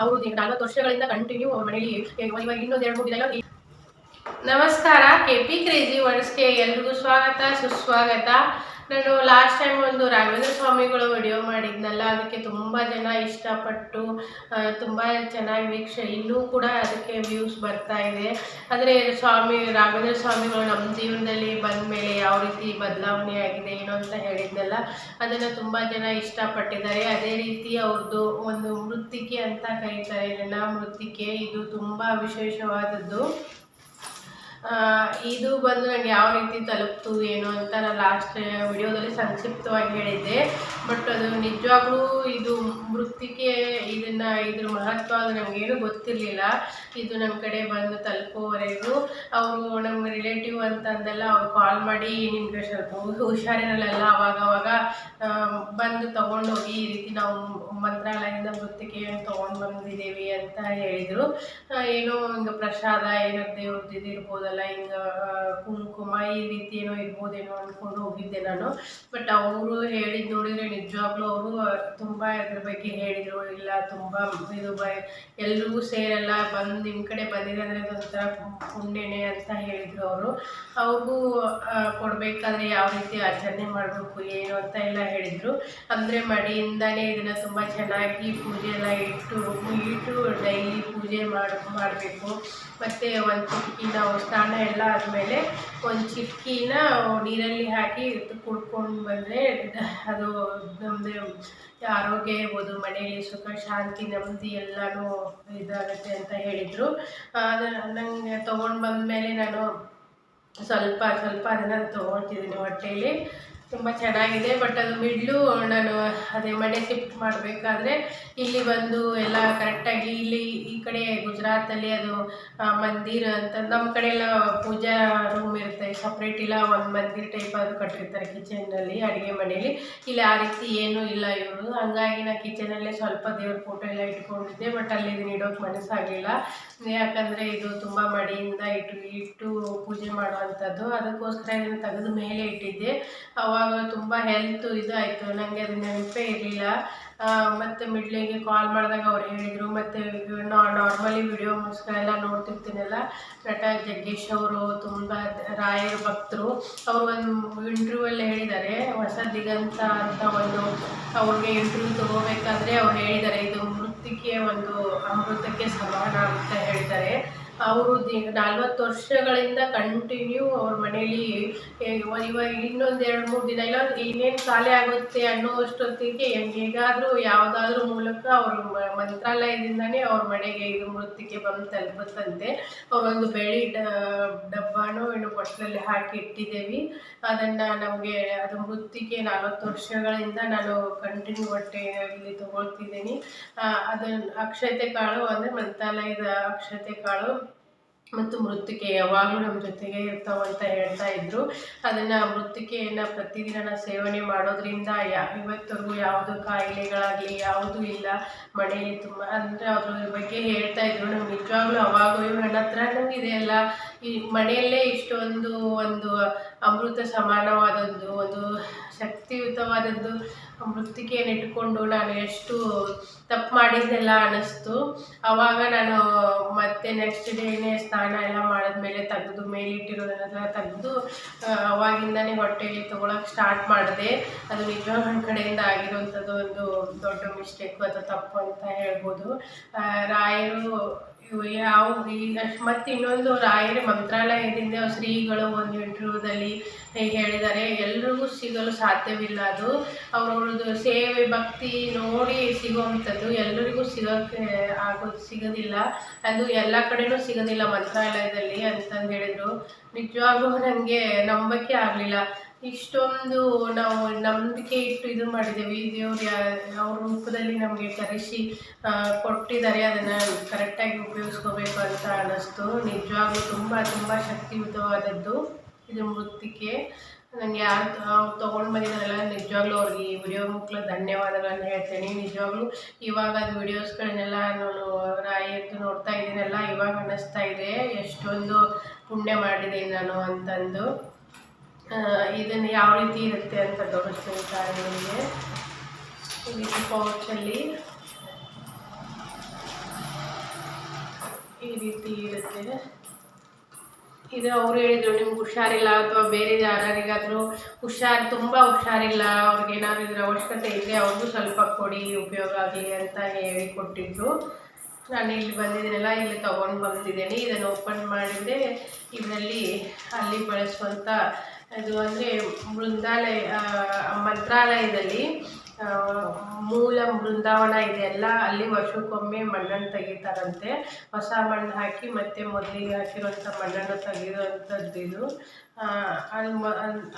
ಅವರು ನಲ್ವತ್ತು ವರ್ಷಗಳಿಂದ ಕಂಟಿನ್ಯೂ ಅವ್ರ ಮನೆಯಲ್ಲಿ ಇವಾಗ ಇನ್ನೊಂದು ಎರಡು ಮೂರು ದಿನ ನಮಸ್ಕಾರ, ಕೆ ಪಿ ಕ್ರೇಜಿ ವರ್ಡ್ಸ್ಗೆ ಎಲ್ರಿಗೂ ಸ್ವಾಗತ, ಸುಸ್ವಾಗತ. ನಾನು ಲಾಸ್ಟ್ ಟೈಮ್ ಒಂದು ರಾಘವೇಂದ್ರ ಸ್ವಾಮಿಗಳು ವಿಡಿಯೋ ಮಾಡಿದ್ನಲ್ಲ, ಅದಕ್ಕೆ ತುಂಬ ಜನ ಇಷ್ಟಪಟ್ಟು ತುಂಬ ಚೆನ್ನಾಗಿ ವೀಕ್ಷ, ಇನ್ನೂ ಕೂಡ ಅದಕ್ಕೆ ವ್ಯೂಸ್ ಬರ್ತಾ ಇದೆ. ಆದರೆ ಸ್ವಾಮಿ ರಾಘವೇಂದ್ರ ಸ್ವಾಮಿಗಳು ನಮ್ಮ ಜೀವನದಲ್ಲಿ ಬಂದ ಮೇಲೆ ಯಾವ ರೀತಿ ಬದಲಾವಣೆ ಆಗಿದೆ, ಏನು ಅಂತ ಹೇಳಿದ್ನಲ್ಲ, ಅದನ್ನು ತುಂಬ ಜನ ಇಷ್ಟಪಟ್ಟಿದ್ದಾರೆ. ಅದೇ ರೀತಿ ಅವ್ರದ್ದು ಒಂದು ಮೃತ್ತಿಕೆ ಅಂತ ಕರೀತಾರೆ ಇದನ್ನು ಮೃತ್ತಿಕೆ, ಇದು ತುಂಬ ವಿಶೇಷವಾದದ್ದು. ಇದು ಬಂದು ನನಗೆ ಯಾವ ರೀತಿ ತಲುಪ್ತು ಏನು ಅಂತ ನಾನು ಲಾಸ್ಟ್ ವಿಡಿಯೋದಲ್ಲಿ ಸಂಕ್ಷಿಪ್ತವಾಗಿ ಹೇಳಿದ್ದೆ. ಬಟ್ ಅದು ನಿಜವಾಗ್ಲೂ ಇದು ವೃತ್ತಿಗೆ ಇದನ್ನು ಇದ್ರ ಮಹತ್ವ ಅದು ನಮಗೇನು ಗೊತ್ತಿರಲಿಲ್ಲ. ಇದು ನಮ್ಮ ಕಡೆ ಬಂದು ತಲುಪೋವರೆಗೂ ಅವರು ನಮ್ಮ ರಿಲೇಟಿವ್ ಅಂತಂದೆಲ್ಲ ಅವ್ರು ಕಾಲ್ ಮಾಡಿ ನಿಮಗೆ ಸ್ವಲ್ಪ ಹುಷಾರಿರಲ್ಲ ಅವಾಗ ಅವಾಗ ಬಂದು ತಗೊಂಡೋಗಿ ಈ ರೀತಿ ನಾವು ಮಂತ್ರಾಲಯದಿಂದ ವೃತ್ತಿಕೆಯನ್ನು ತೊಗೊಂಡು ಬಂದಿದ್ದೀವಿ ಅಂತ ಹೇಳಿದರು. ಏನೋ ಹಿಂಗೆ ಪ್ರಸಾದ, ಏನೋ ದೇವ್ರದ್ದು ಇದು ಇರ್ಬೋದಲ್ಲ ಹಿಂಗೆ ಕುಂಕುಮ ಈ ರೀತಿ ಏನೋ ಇರ್ಬೋದೇನೋ ಅನ್ಕೊಂಡು ಹೋಗಿದ್ದೆ ನಾನು. ಬಟ್ ಅವರು ಹೇಳಿದ್ದು ನೋಡಿದರೆ ನಿಜವಾಗ್ಲೂ ಅವರು ತುಂಬ ಇದ್ರ ಬಗ್ಗೆ ಹೇಳಿದರು. ಇಲ್ಲ, ತುಂಬ ಇದು ಎಲ್ರಿಗೂ ಸೇರಲ್ಲ, ಬಂದು ನಿಮ್ಮ ಕಡೆ ಬಂದಿದೆ ಅಂದರೆ ಅದೊಂಥರ ಪುಣ್ಯನೇ ಅಂತ ಹೇಳಿದರು ಅವರು. ಅವ್ರಿಗೂ ಕೊಡಬೇಕಾದ್ರೆ ಯಾವ ರೀತಿ ಆಚರಣೆ ಮಾಡಬೇಕು, ಏನು ಅಂತ ಎಲ್ಲ ಹೇಳಿದರು. ಅಂದರೆ ಮಡಿಯಿಂದಾನೇ ಇದನ್ನು ತುಂಬ ಚೆನ್ನಾಗಿ ಪೂಜೆ ಎಲ್ಲ ಇಟ್ಟು ಇಟ್ಟು ಡೈಲಿ ಪೂಜೆ ಮಾಡಿ, ಮಾಡಬೇಕು. ಮತ್ತು ಒಂದು ಚಿಟಕಿ ನಾವು ಸ್ನಾನ ಎಲ್ಲ ಆದಮೇಲೆ ಒಂದು ಚಿಟಕಿನ ನೀರಲ್ಲಿ ಹಾಕಿ ಕುಡ್ಕೊಂಡು ಬಂದರೆ ಅದು ನಮ್ಮದು ಆರೋಗ್ಯ ಇರ್ಬೋದು, ಮನೆಯಲ್ಲಿ ಸುಖ, ಶಾಂತಿ, ನೆಮ್ಮದಿ ಎಲ್ಲನೂ ಇದಾಗುತ್ತೆ ಅಂತ ಹೇಳಿದರು. ನನಗೆ ತೊಗೊಂಡು ಬಂದಮೇಲೆ ನಾನು ಸ್ವಲ್ಪ ಸ್ವಲ್ಪ ಅದನ್ನು ತೊಗೊಳ್ತಿದ್ದೀನಿ ಹೊಟ್ಟೆಯಲ್ಲಿ ತುಂಬ ಚೆನ್ನಾಗಿದೆ ಬಟ್ ಅದು ಮಿಡ್ಲು ನಾನು ಅದೇ ಮನೆ ಶಿಫ್ಟ್ ಮಾಡಬೇಕಾದ್ರೆ ಇಲ್ಲಿ ಬಂದು ಎಲ್ಲ ಕರೆಕ್ಟಾಗಿ ಇಲ್ಲಿ ಈ ಕಡೆ ಗುಜರಾತಲ್ಲಿ ಅದು ಮಂದಿರ್ ಅಂತ ನಮ್ಮ ಕಡೆ ಎಲ್ಲ ಪೂಜಾ ರೂಮ್ ಇರುತ್ತೆ ಸಪ್ರೇಟ್ ಇಲ್ಲ, ಒಂದು ಮಂದಿರ ಟೈಪ್ ಅದು ಕಟ್ಟಿರ್ತಾರೆ ಕಿಚನಲ್ಲಿ ಅಡುಗೆ ಮನೆಯಲ್ಲಿ. ಇಲ್ಲಿ ಆ ರೀತಿ ಏನೂ ಇಲ್ಲ ಇವರು. ಹಂಗಾಗಿ ನಾನು ಕಿಚನಲ್ಲೇ ಸ್ವಲ್ಪ ದೇವ್ರ ಫೋಟೋ ಎಲ್ಲ ಇಟ್ಕೊಂಡಿದ್ದೆ ಬಟ್ ಅಲ್ಲಿ ಇದನ್ನ ಇಡೋಕೆ ಮನಸ್ಸಾಗಲಿಲ್ಲ ಯಾಕಂದರೆ ಇದು ತುಂಬ ಮಡಿಯಿಂದ ಇಟ್ಟು ಇಟ್ಟು ಪೂಜೆ ಮಾಡುವಂಥದ್ದು. ಅದಕ್ಕೋಸ್ಕರ ಇದನ್ನು ತೆಗೆದು ಮೇಲೆ ಇಟ್ಟಿದ್ದೆ. ಅವಾಗ ತುಂಬ ಹೆಲ್ತ್ ಇದಾಯಿತು. ನನಗೆ ಅದು ನೆನಪೇ ಇರಲಿಲ್ಲ. ಮತ್ತು ಮಿಡ್ಲಿಗೆ ಕಾಲ್ ಮಾಡಿದಾಗ ಅವ್ರು ಹೇಳಿದರು. ಮತ್ತು ನಾರ್ಮಲಿ ವಿಡಿಯೋಸ್ಗಳೆಲ್ಲ ನೋಡ್ತಿರ್ತೀನಲ್ಲ. ನಟ ಜಗ್ಗೇಶ್ ಅವರು ತುಂಬ ರಾಯರ ಭಕ್ತರು. ಅವರು ಒಂದು ಇಂಟರ್ವ್ಯೂವಲ್ಲಿ ಹೇಳಿದ್ದಾರೆ. ಹೊಸ ದಿಗಂತ ಅಂತ ಒಂದು ಅವ್ರಿಗೆ ಇಂಟ್ರ್ಯೂ ತಗೋಬೇಕಾದ್ರೆ ಅವ್ರು ಹೇಳಿದ್ದಾರೆ. ಇದು ಮೃತ್ತಿಗೆ ಒಂದು ಅಮೃತಕ್ಕೆ ಸಮಾನ ಅಂತ ಹೇಳ್ತಾರೆ. ಅವರು ದಿ ನಲ್ವತ್ತು ವರ್ಷಗಳಿಂದ ಕಂಟಿನ್ಯೂ ಅವ್ರ ಮನೇಲಿ ಇವಾಗ ಇನ್ನೊಂದು ಎರಡು ಮೂರು ದಿನ ಇಲ್ಲ ಏನೇನು ಖಾಲಿ ಆಗುತ್ತೆ ಅನ್ನೋ ಅಷ್ಟೊತ್ತಿಗೆ ಹೇಗಾದರೂ ಯಾವುದಾದ್ರೂ ಮೂಲಕ ಅವರು ಮಂತ್ರಾಲಯದಿಂದನೇ ಅವ್ರ ಮನೆಗೆ ಇದು ಮೃತ್ತಿಗೆ ಬಂದು ತಲುಪುತ್ತಂತೆ ಅವರೊಂದು ಬೆಳ್ಳಿ ಡ- ಡಬ್ಬನೂ ಏನು ಬಟ್ಲಲ್ಲಿ ಹಾಕಿ ಇಟ್ಟಿದ್ದೇವೆ. ಅದನ್ನು ನಮಗೆ ಅದು ಮೃತ್ತಿಗೆ ನಲ್ವತ್ತು ವರ್ಷಗಳಿಂದ ನಾನು ಕಂಟಿನ್ಯೂ ಹೊಟ್ಟೆಯಲ್ಲಿ ತಗೊಳ್ತಿದ್ದೀನಿ. ಅದನ್ನು ಅಕ್ಷತೆ ಕಾಳು ಅಂದರೆ ಮಂತ್ರಾಲಯದ ಅಕ್ಷತೆ ಕಾಳು. ಮತ್ತು ಮೃತ್ತಿಕೆ ಯಾವಾಗಲೂ ನಮ್ಮ ಜೊತೆಗೆ ಇರ್ತಾವಂತ ಹೇಳ್ತಾ ಇದ್ರು. ಅದನ್ನು ಮೃತ್ತಿಕೆಯನ್ನು ಪ್ರತಿದಿನ ಸೇವನೆ ಮಾಡೋದ್ರಿಂದ ಯಾ ಇವತ್ತಿಗೂ ಯಾವುದು ಕಾಯಿಲೆಗಳಾಗಲಿ, ಯಾವುದೂ ಇಲ್ಲ ಮನೆಯಲ್ಲಿ ತುಂಬ, ಅಂದರೆ ಅದ್ರ ಬಗ್ಗೆ ಹೇಳ್ತಾ ಇದ್ರು. ನಮ್ಗೆ ನಿಜವಾಗ್ಲೂ ಅವಾಗೂ ನನ್ನ ಹತ್ರನೂ ಇದೆ ಅಲ್ಲ. ಈ ಮನೆಯಲ್ಲೇ ಇಷ್ಟೊಂದು ಒಂದು ಅಮೃತ ಸಮಾನವಾದದ್ದು, ಒಂದು ಶಕ್ತಿಯುತವಾದದ್ದು. ಮೃತ್ತಿಕೆಯನ್ನು ಇಟ್ಕೊಂಡು ನಾನು ಎಷ್ಟು ತಪ್ಪು ಮಾಡಿದ್ದೆಲ್ಲ ಅನ್ನಿಸ್ತು ಆವಾಗ ನಾನು ಮತ್ತೆ ನೆಕ್ಸ್ಟ್ ಡೇನೇ ಸ್ನಾನ ಎಲ್ಲ ಮಾಡಿದ್ಮೇಲೆ ತೆಗೆದು ಮೇಲಿಟ್ಟಿರೋದನ್ನೆಲ್ಲ ತೆಗೆದು ಅವಾಗಿಂದನೇ ಹೊಟ್ಟೆಗೆ ತೊಗೊಳಕ್ಕೆ ಸ್ಟಾರ್ಟ್ ಮಾಡಿದೆ. ಅದು ನಿಜವಾಗ ನನ್ನ ಕಡೆಯಿಂದ ಆಗಿರೋವಂಥದ್ದು ಒಂದು ದೊಡ್ಡ ಮಿಸ್ಟೇಕು ಅಥವಾ ತಪ್ಪು ಅಂತ ಹೇಳ್ಬೋದು. ರಾಯರು ಯಾವ ಈಗ ಮತ್ತು ಇನ್ನೊಂದು ರಾಯರ ಮಂತ್ರಾಲಯದಿಂದ ಶ್ರೀಗಳು ಒಂದು ಇಂಟರ್ವ್ಯೂದಲ್ಲಿ ಹೇಳಿದ್ದಾರೆ. ಎಲ್ರಿಗೂ ಸಿಗಲು ಸಾಧ್ಯವಿಲ್ಲ ಅದು. ಅವ್ರವ್ರದ್ದು ಸೇವೆ, ಭಕ್ತಿ ನೋಡಿ ಸಿಗುವಂಥದ್ದು. ಎಲ್ಲರಿಗೂ ಸಿಗೋಕ್ಕೆ ಆಗೋದು ಸಿಗೋದಿಲ್ಲ. ಅದು ಎಲ್ಲ ಕಡೆನೂ ಸಿಗೋದಿಲ್ಲ ಮಂತ್ರಾಲಯದಲ್ಲಿ ಅಂತಂದು ಹೇಳಿದರು. ನಿಜವಾಗ್ಲೂ ನನಗೆ ನಂಬಕ್ಕೆ ಆಗಲಿಲ್ಲ. ಇಷ್ಟೊಂದು ನಾವು ನಂಬಿಕೆ ಇಟ್ಟು ಇದು ಮಾಡಿದ್ದೇವೆ. ದೇವ್ರು ಯಾ, ಅವ್ರ ರೂಪದಲ್ಲಿ ನಮಗೆ ಕರೆಸಿ ಕೊಟ್ಟಿದ್ದಾರೆ. ಅದನ್ನು ಕರೆಕ್ಟಾಗಿ ಉಪಯೋಗಿಸ್ಕೋಬೇಕು ಅಂತ ಅನ್ನಿಸ್ತು. ನಿಜವಾಗ್ಲೂ ತುಂಬ ತುಂಬ ಶಕ್ತಿಯುತವಾದದ್ದು ಇದು ಮೃತ್ತಿಕೆ ನನಗೆ ಯಾರು ತೊಗೊಂಡು ಬಂದಿದ್ದಾರಲ್ಲ, ನಿಜವಾಗ್ಲೂ ಅವ್ರಿಗೆ ಈ ವಿಡಿಯೋ ಮುಖ್ಯ ಧನ್ಯವಾದಗಳನ್ನು ಹೇಳ್ತೇನೆ. ನಿಜವಾಗ್ಲೂ ಇವಾಗ ಅದು ವಿಡಿಯೋಸ್ಗಳನ್ನೆಲ್ಲ ನಾನು ರಾಯದ್ದು ನೋಡ್ತಾ ಇದ್ದೀನಲ್ಲ, ಇವಾಗ ಅನ್ನಿಸ್ತಾ ಇದೆ. ಎಷ್ಟೊಂದು ಪುಣ್ಯ ಮಾಡಿದ್ದೀನಿ ನಾನು ಅಂತಂದು. ಇದನ್ನು ಯಾವ ರೀತಿ ಇರುತ್ತೆ ಅಂತ ತೋರಿಸ್ತಾರೆ ನಿಮಗೆ. ಇದು ಪೌಚಲ್ಲಿ ಈ ರೀತಿ ಇರುತ್ತೆ. ಇದು ಅವರು ಹೇಳಿದ್ರು, ನಿಮ್ಗೆ ಹುಷಾರಿಲ್ಲ ಅಥವಾ ಬೇರೆ ಯಾರಿಗಾದರೂ ಹುಷಾರು, ತುಂಬ ಹುಷಾರಿಲ್ಲ, ಅವ್ರಿಗೆ ಏನಾದ್ರು ಇದ್ರ ಅವಶ್ಯಕತೆ ಇದೆ ಅವ್ರಿಗೂ ಸ್ವಲ್ಪ ಕೊಡಿ, ಉಪಯೋಗ ಆಗಲಿ ಅಂತ ಹೇಳಿ ಕೊಟ್ಟಿದ್ರು. ನಾನು ಇಲ್ಲಿ ಬಂದಿದ್ದೀನಲ್ಲ, ಇಲ್ಲಿ ತೊಗೊಂಡು ಬಂದಿದ್ದೀನಿ. ಇದನ್ನು ಓಪನ್ ಮಾಡಿದರೆ ಇದರಲ್ಲಿ ಅಲ್ಲಿ ಬಳಸುವಂಥ ಅದು ಅಂದರೆ ಮೃಂದಾಲಯ ಮಂತ್ರಾಲಯದಲ್ಲಿ ಮೂಲ ಬೃಂದಾವನ ಇದೆಯಲ್ಲ ಅಲ್ಲಿ ವರ್ಷಕ್ಕೊಮ್ಮೆ ಮಣ್ಣನ್ನು ತೆಗಿತಾರಂತೆ. ಹೊಸ ಮಣ್ಣು ಹಾಕಿ ಮತ್ತೆ ಮೊದಲಿಗೆ ಹಾಕಿರುವಂಥ ಮಣ್ಣನ್ನು ತೆಗೆಯುವಂಥದ್ದು ಇದು.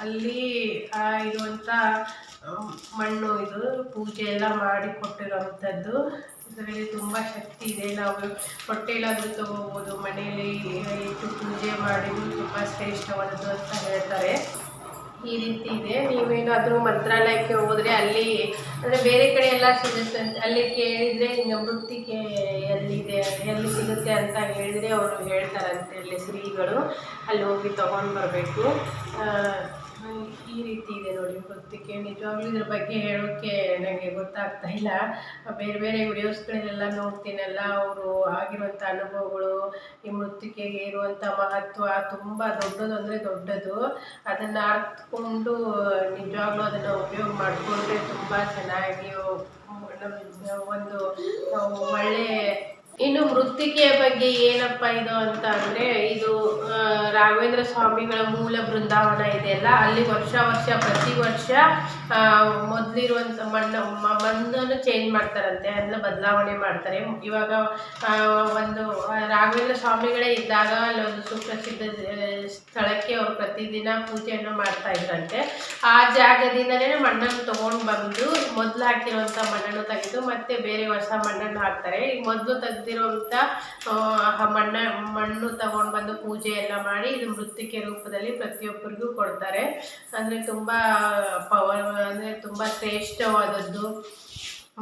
ಅಲ್ಲಿ ಇರುವಂಥ ಮಣ್ಣು ಇದು ಪೂಜೆ ಎಲ್ಲ ಮಾಡಿ ಕೊಟ್ಟಿರೋವಂಥದ್ದು. ಇದರಲ್ಲಿ ತುಂಬ ಶಕ್ತಿ ಇದೆ. ನಾವು ಹೊಟ್ಟೆಲಾದರೂ ತಗೋಬೋದು, ಮನೆಯಲ್ಲಿ ಇಟ್ಟು ಪೂಜೆ ಮಾಡಿದ್ರು ತುಂಬ ಶ್ರೇಷ್ಠವಾದದ್ದು ಅಂತ ಹೇಳ್ತಾರೆ. ಈ ರೀತಿ ಇದೆ. ನೀವೇನಾದರೂ ಮಂತ್ರಾಲಯಕ್ಕೆ ಹೋದರೆ ಅಲ್ಲಿ, ಅಂದರೆ ಬೇರೆ ಕಡೆ ಎಲ್ಲ ಸಿಗುತ್ತೆ ಅಲ್ಲಿ ಕೇಳಿದರೆ ಹಿಂಗೆ ಮೃತ್ತಿಕೆ ಎಲ್ಲಿದೆ ಎಲ್ಲಿ ಸಿಗುತ್ತೆ ಅಂತ ಹೇಳಿದರೆ ಅವರು ಹೇಳ್ತಾರಂತೆ ಅಲ್ಲಿ ಶ್ರೀಗಳು, ಅಲ್ಲಿ ಹೋಗಿ ತೊಗೊಂಡು ಬರಬೇಕು. ಈ ರೀತಿ ಇದೆ ನೋಡಿ ಮೃತ್ತಿಕೆ ನಿಜವಾಗ್ಲೂ ಇದ್ರ ಬಗ್ಗೆ ಹೇಳೋಕ್ಕೆ ನನಗೆ ಗೊತ್ತಾಗ್ತಾ ಇಲ್ಲ. ಬೇರೆ ಬೇರೆ ವಿಡಿಯೋಸ್ಗಳನ್ನೆಲ್ಲ ನೋಡ್ತೀನಲ್ಲ, ಅವರು ಆಗಿರುವಂಥ ಅನುಭವಗಳು, ಈ ಮೃತ್ತಿಕೆಗೆ ಇರುವಂಥ ಮಹತ್ವ ತುಂಬ ದೊಡ್ಡದು ಅಂದರೆ ದೊಡ್ಡದು. ಅದನ್ನು ಅರ್ಥಕೊಂಡು ನಿಜವಾಗ್ಲೂ ಅದನ್ನು ಉಪಯೋಗ ಮಾಡಿಕೊಂಡ್ರೆ ತುಂಬ ಚೆನ್ನಾಗಿ ಒಂದು ಒಳ್ಳೆ ಇನ್ನು ಮೃತ್ತಿಕೆಯ ಬಗ್ಗೆ ಏನಪ್ಪ ಇದು ಅಂತ ಅಂದರೆ ಇದು ರಾಘವೇಂದ್ರ ಸ್ವಾಮಿಗಳ ಮೂಲ ಬೃಂದಾವನ ಇದೆಯಲ್ಲ ಅಲ್ಲಿ ವರ್ಷ ವರ್ಷ ಪ್ರತಿ ವರ್ಷ ಮೊದಲಿರುವಂಥ ಮಣ್ಣು ಮಣ್ಣನ್ನು ಚೇಂಜ್ ಮಾಡ್ತಾರಂತೆ, ಅದನ್ನ ಬದಲಾವಣೆ ಮಾಡ್ತಾರೆ. ಇವಾಗ ಒಂದು ರಾಘವೇಂದ್ರ ಸ್ವಾಮಿಗಳೇ ಇದ್ದಾಗ ಅಲ್ಲಿ ಒಂದು ಸುಪ್ರಸಿದ್ಧ ಸ್ಥಳಕ್ಕೆ ಅವರು ಪ್ರತಿದಿನ ಪೂಜೆಯನ್ನು ಮಾಡ್ತಾ ಇದ್ರಂತೆ. ಆ ಜಾಗದಿಂದಲೇ ಮಣ್ಣನ್ನು ತಗೊಂಡು ಬಂದು ಮೊದಲು ಹಾಕಿರುವಂಥ ಮಣ್ಣನ್ನು ತೆಗೆದು ಮತ್ತೆ ಬೇರೆ ಹೊಸ ಮಣ್ಣನ್ನು ಹಾಕ್ತಾರೆ. ಈಗ ಮೊದಲು ತೆಗೆದಿರುವಂಥ ಮಣ್ಣ, ಮಣ್ಣು ತಗೊಂಡು ಬಂದು ಪೂಜೆ ಎಲ್ಲ ಮಾಡಿ ಇದು ಮೃತ್ತಿಕೆ ರೂಪದಲ್ಲಿ ಪ್ರತಿಯೊಬ್ಬರಿಗೂ ಕೊಡ್ತಾರೆ. ಅಂದರೆ ತುಂಬ ಪವರ್ ಅಂದರೆ ತುಂಬ ಶ್ರೇಷ್ಠವಾದದ್ದು.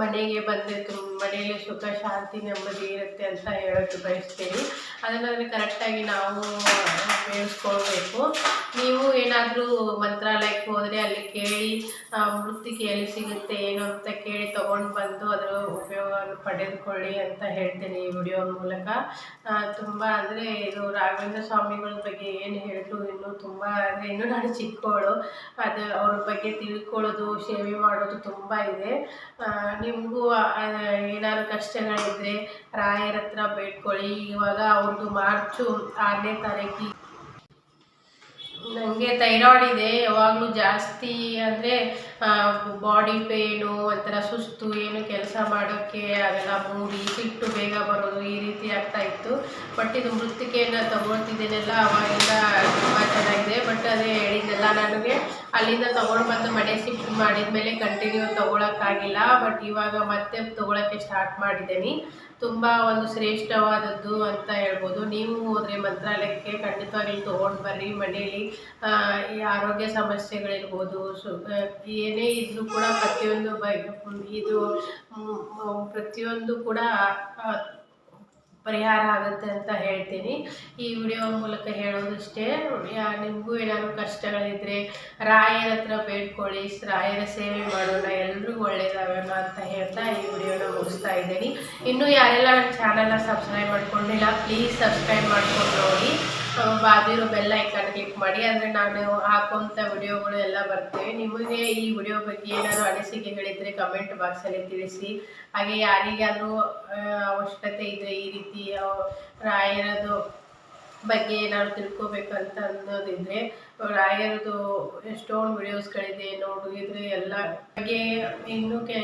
ಮನೆಗೆ ಬಂದರೆ ತುಂಬ ಮನೆಯಲ್ಲಿ ಸುಖ, ಶಾಂತಿ, ನೆಮ್ಮದಿ ಇರುತ್ತೆ ಅಂತ ಹೇಳೋಕ್ಕೆ ಬಯಸ್ತೀನಿ. ಅದನ್ನು ಕರೆಕ್ಟಾಗಿ ನಾವು ಬೆಳೆಸ್ಕೊಳ್ಬೇಕು ನೀವು ಏನಾದರೂ ಮಂತ್ರಾಲಯಕ್ಕೆ ಹೋದರೆ ಅಲ್ಲಿ ಕೇಳಿ ವೃತ್ತಿ ಕೇಳಿ ಸಿಗುತ್ತೆ ಏನು ಅಂತ ಕೇಳಿ ತೊಗೊಂಡು ಬಂದು ಅದರ ಉಪಯೋಗವನ್ನು ಪಡೆದುಕೊಳ್ಳಿ ಅಂತ ಹೇಳ್ತೇನೆ ಈ ವಿಡಿಯೋ ಮೂಲಕ. ತುಂಬ ಅಂದರೆ ಇದು ರಾಘವೇಂದ್ರ ಸ್ವಾಮಿಗಳ ಬಗ್ಗೆ ಏನು ಹೇಳಿದ್ರು ಇನ್ನೂ ತುಂಬ ಅಂದರೆ ಇನ್ನೂ ನಾನು ಚಿಕ್ಕವಳು ಅದು ಅವ್ರ ಬಗ್ಗೆ ತಿಳ್ಕೊಳ್ಳೋದು, ಸೇವೆ ಮಾಡೋದು ತುಂಬ ಇದೆ. ನಿಮಗೂ ಏನಾದ್ರು ಕಷ್ಟಗಳಿದ್ದರೆ ರಾಯರ ಹತ್ರ ಬೇಡ್ಕೊಳ್ಳಿ. ಇವಾಗ ಅವ್ರದ್ದು ಮಾರ್ಚು ಆರನೇ ತಾರೀಕಿಗೆ ನನಗೆ ಥೈರಾಯ್ಡ್ ಇದೆ, ಯಾವಾಗಲೂ ಜಾಸ್ತಿ ಅಂದರೆ ಬಾಡಿ ಪೇನು ಒಂಥರ ಸುಸ್ತು, ಏನು ಕೆಲಸ ಮಾಡೋಕ್ಕೆ ಅದೆಲ್ಲ ಮೂಡಿ, ಸಿಟ್ಟು ಬೇಗ ಬರೋದು ಈ ರೀತಿ ಆಗ್ತಾ ಇತ್ತು. ಬಟ್ ಇದು ಮೃತ್ತಿಕೆಯನ್ನು ತೊಗೊಳ್ತಿದ್ದೇನೆಲ್ಲ ಅವಾಗೆಲ್ಲ ತುಂಬ ಚೆನ್ನಾಗಿದೆ. ಬಟ್ ಅದೇ ಹೇಳಿದ್ದೆಲ್ಲ ನನಗೆ, ಅಲ್ಲಿಂದ ತೊಗೊಂಡು ಬಂದು ಮನೆ ಶಿಫ್ಟ್ ಮಾಡಿದ ಮೇಲೆ ಕಂಟಿನ್ಯೂ ತೊಗೊಳಕ್ಕಾಗಿಲ್ಲ. ಬಟ್ ಇವಾಗ ಮತ್ತೆ ತೊಗೊಳಕ್ಕೆ ಸ್ಟಾರ್ಟ್ ಮಾಡಿದ್ದೀನಿ. ತುಂಬ ಒಂದು ಶ್ರೇಷ್ಠವಾದದ್ದು ಅಂತ ಹೇಳ್ಬೋದು. ನೀವು ಹೋದರೆ ಮಂತ್ರಾಲಯಕ್ಕೆ ಖಂಡಿತವಾಗ್ಲೂ ತೊಗೊಂಡು ಬರ್ರಿ. ಮನೆಯಲ್ಲಿ ಈ ಆರೋಗ್ಯ ಸಮಸ್ಯೆಗಳಿರ್ಬೋದು, ಸು ಏನೇ ಇದ್ರೂ ಕೂಡ ಪ್ರತಿಯೊಂದು ಬ ಇದು ಪ್ರತಿಯೊಂದು ಕೂಡ ಪರಿಹಾರ ಆಗುತ್ತೆ ಅಂತ ಹೇಳ್ತೀನಿ. ಈ ವಿಡಿಯೋ ಮೂಲಕ ಹೇಳೋದಷ್ಟೇ ನಿಮಗೂ ಏನಾದರೂ ಕಷ್ಟಗಳಿದ್ರೆ ರಾಯರ ಹತ್ರ ಬೇಡ್ಕೊಳ್ಳಿ, ರಾಯರ ಸೇವೆ ಮಾಡೋಣ, ಎಲ್ರಿಗೂ ಒಳ್ಳೇದಾಗೋಣ ಅಂತ ಹೇಳ್ತಾ ಈ ವಿಡಿಯೋನ ಮುಗಿಸ್ತಾ ಇದ್ದೀನಿ. ಇನ್ನೂ ಯಾರೆಲ್ಲ ನನ್ನ ಚಾನಲ್ನ ಸಬ್ಸ್ಕ್ರೈಬ್ ಮಾಡ್ಕೊಂಡಿಲ್ಲ, ಪ್ಲೀಸ್ ಸಬ್ಸ್ಕ್ರೈಬ್ ಮಾಡ್ಕೊಂಡು ನೋಡಿ. ಆ, ಬೆಲ್ಲ ಬೆಲ್ ಐಕಾನ್ ಕ್ಲಿಕ್ ಮಾಡಿ ಅಂದರೆ ನಾನು ಹಾಕುವಂಥ ವಿಡಿಯೋಗಳು ಎಲ್ಲ ಬರ್ತೇವೆ. ನಿಮಗೆ ಈ ವಿಡಿಯೋ ಬಗ್ಗೆ ಏನಾದರೂ ಅನಿಸಿಕೆಗಳಿದ್ದರೆ ಕಮೆಂಟ್ ಬಾಕ್ಸಲ್ಲಿ ತಿಳಿಸಿ. ಹಾಗೆ ಯಾರಿಗಾದರೂ ಅವಶ್ಯಕತೆ ಇದ್ದರೆ ಈ ರೀತಿ ರಾಯರದು ಬಗ್ಗೆ ಏನಾದ್ರು ಅಂತ ಅನ್ನೋದಿದ್ರೆ, ರಾಯರದು ಎಷ್ಟೊಂದು ವಿಡಿಯೋಸ್ಗಳಿದೆ ನೋಡಿದ್ರೆ ಎಲ್ಲ ಬಗ್ಗೆ ಇನ್ನೂ ಕೆ,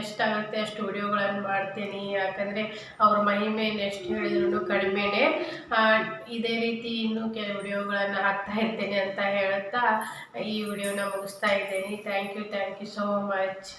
ಎಷ್ಟಾಗುತ್ತೆ ಅಷ್ಟು ವಿಡಿಯೋಗಳನ್ನು ಮಾಡ್ತೀನಿ. ಯಾಕಂದರೆ ಅವ್ರ ಮಹಿಮೆಯನ್ನು ಎಷ್ಟು ಹೇಳಿದ್ರು ಕಡಿಮೆನೆ ಇದೇ ರೀತಿ ಇನ್ನೂ ಕೆಲವು ವಿಡಿಯೋಗಳನ್ನು ಹಾಕ್ತಾ ಇರ್ತೇನೆ ಅಂತ ಹೇಳುತ್ತಾ ಈ ವಿಡಿಯೋನ ಮುಗಿಸ್ತಾ ಇದ್ದೇನೆ. Thank you thank you so much